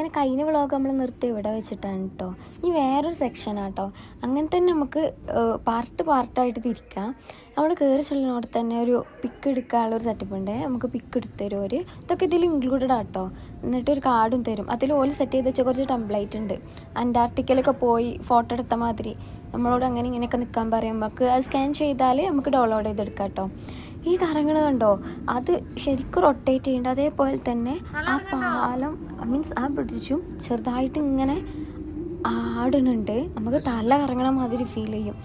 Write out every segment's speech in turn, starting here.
അങ്ങനെ കഴിഞ്ഞ വ്ളോഗ് നമ്മൾ നിർത്തി ഇവിടെ വെച്ചിട്ടാണ് കേട്ടോ ഇനി വേറൊരു സെക്ഷനാണ് കേട്ടോ അങ്ങനെ തന്നെ നമുക്ക് പാർട്ട് പാർട്ടായിട്ട് തിരിക്കാം. നമ്മൾ കയറി ചെല്ലുന്നോടെ തന്നെ ഒരു പിക്ക് എടുക്കാനുള്ള ഒരു സെറ്റപ്പ് ഉണ്ട്. നമുക്ക് പിക്ക് എടുത്ത് തരും ഒരു ഇതൊക്കെ ഇതിൽ ഇൻക്ലൂഡഡ് ആണ് ആട്ടോ എന്നിട്ട് ഒരു കാർഡും തരും. അതിൽ ഓൽ സെറ്റ് ചെയ്ത് വെച്ച കുറച്ച് ടെംപ്ലേറ്റ് ഉണ്ട്. അന്റാർട്ടിക്കലൊക്കെ പോയി ഫോട്ടോ എടുത്ത മാതിരി. നമ്മളോട് അങ്ങനെ ഇങ്ങനെയൊക്കെ നിൽക്കാൻ പറയും നമുക്ക് അത് സ്കാൻ ചെയ്താൽ നമുക്ക് ഡൗൺലോഡ് ചെയ്തെടുക്കാം കേട്ടോ ഈ കറങ്ങൾ കണ്ടോ? അത് ശരിക്കും റൊട്ടേറ്റ് ചെയ്യുന്നുണ്ട് അതേപോലെ തന്നെ ആ പാലം മീൻസ് ആ ബ്രിഡ്ജും ചെറുതായിട്ട് ഇങ്ങനെ ആടുന്നുണ്ട്. നമുക്ക് തല കറങ്ങണ മാതിരി ഫീൽ ചെയ്യും.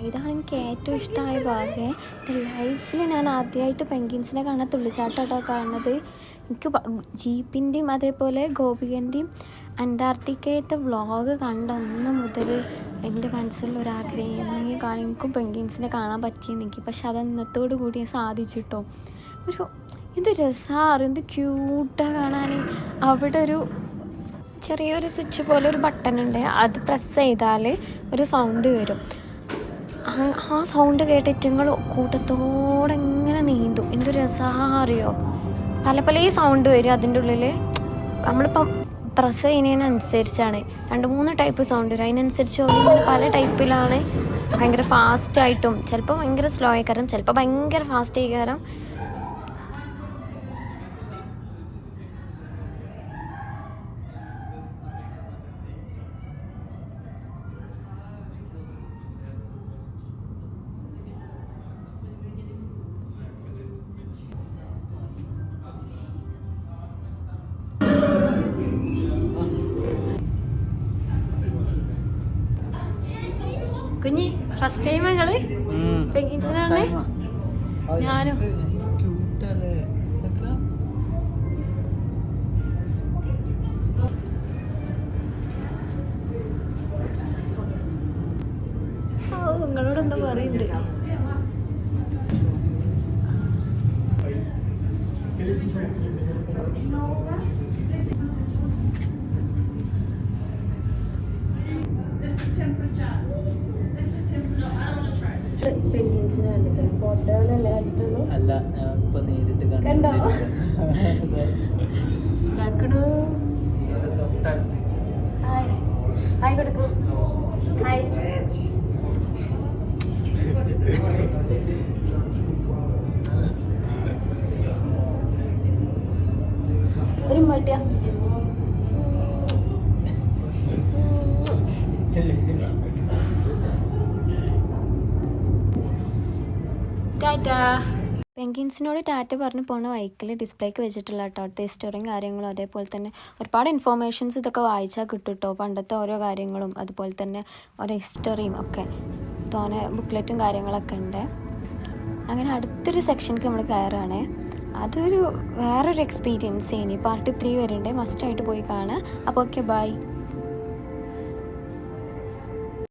ഇതാണ് എനിക്ക് ഏറ്റവും ഇഷ്ടമായ ഭാഗം. എന്റെ ലൈഫിൽ ഞാൻ ആദ്യമായിട്ട് പെങ്കിൻസിനെ കാണാൻ തുള്ളിച്ചാട്ടോ കാണുന്നത്. എനിക്ക് ജീപ്പിന്റെയും അതേപോലെ ഗോപികന്റെയും അന്റാർട്ടിക്കയത്തെ വ്ളോഗ് കണ്ട ഒന്ന് മുതൽ എന്റെ മനസ്സിലുള്ള ഒരു ആഗ്രഹം. എനിക്കും പെങ്കിൻസിനെ കാണാൻ പറ്റിയെനിക്ക് പക്ഷെ അത് ഇന്നത്തോടു കൂടി ഞാൻ സാധിച്ചിട്ടോ. ഒരു എന്ത് രസമാണ് എന്ത് ക്യൂട്ടാണ് കാണാൻ. അവിടെ ഒരു ചെറിയൊരു സ്വിച്ച് പോലെ ഒരു ബട്ടൺ ഉണ്ട്. അത് പ്രസ് ചെയ്താൽ ഒരു സൗണ്ട് വരും. ആ- സൗണ്ട് കേട്ടിട്ട് നിങ്ങൾ കൂട്ടത്തോടെ ഇങ്ങനെ നീന്തും. എന്തൊരു രസാറിയോ അറിയോ? പല പല സൗണ്ട് വരും അതിന്റെ ഉള്ളിൽ നമ്മളിപ്പം പ്രസ് ചെയ്യുന്നതിനനുസരിച്ചാണ്. രണ്ട് മൂന്ന് ടൈപ്പ് സൗണ്ട് വരും. അതിനനുസരിച്ച് ഓരോന്നിന് പല ടൈപ്പിലാണ് ഭയങ്കര ഫാസ്റ്റായിട്ടും ചിലപ്പോൾ ഭയങ്കര സ്ലോ ആയിക്കാരം ചിലപ്പോൾ ഭയങ്കര ഫാസ്റ്റ് ആയിക്കാരം. കുഞ്ഞി ഫസ്റ്റ് ടൈം ഞങ്ങൾ? പെങ്കിൻസിനാണ് ഞാനും. നിങ്ങളോട് എന്താ പറയുന്നുണ്ട് പെങ്കിൻസിനെ കണ്ടിട്ടുണ്ട് ഫോട്ടോയിലല്ലേ കണ്ടിട്ടുള്ളൂ? അല്ല ഞാൻ ഇപ്പൊ നേരിട്ട് കണ്ടോ? ഹായ്. കൊടുക്കൂ. ഹായ്. ഒരു മട്ടിയ ടാറ്റാ. പെങ്കിൻസിനോട് ടാറ്റ പറഞ്ഞ് പോണ വൈക്കിൽ ഡിസ്പ്ലേക്ക് വെച്ചിട്ടുള്ള കേട്ടോ ഹിസ്റ്ററിയും കാര്യങ്ങളും അതേപോലെ തന്നെ ഒരുപാട് ഇൻഫോർമേഷൻസ് ഇതൊക്കെ വായിച്ചാൽ കിട്ടും കേട്ടോ പണ്ടത്തെ ഓരോ കാര്യങ്ങളും അതുപോലെ തന്നെ ഓരോ ഹിസ്റ്ററിയും ഒക്കെ. തോനെ ബുക്ക്ലെറ്റും കാര്യങ്ങളൊക്കെ ഉണ്ട്. അങ്ങനെ അടുത്തൊരു സെക്ഷനിലേക്ക് നമ്മൾ കയറുകയാണേ അതൊരു വേറൊരു എക്സ്പീരിയൻസ് ഇനി പാർട്ട് ത്രീ വരുന്നുണ്ട് മസ്റ്റായിട്ട് പോയി കാണുക അപ്പോൾ ഓക്കെ ബൈ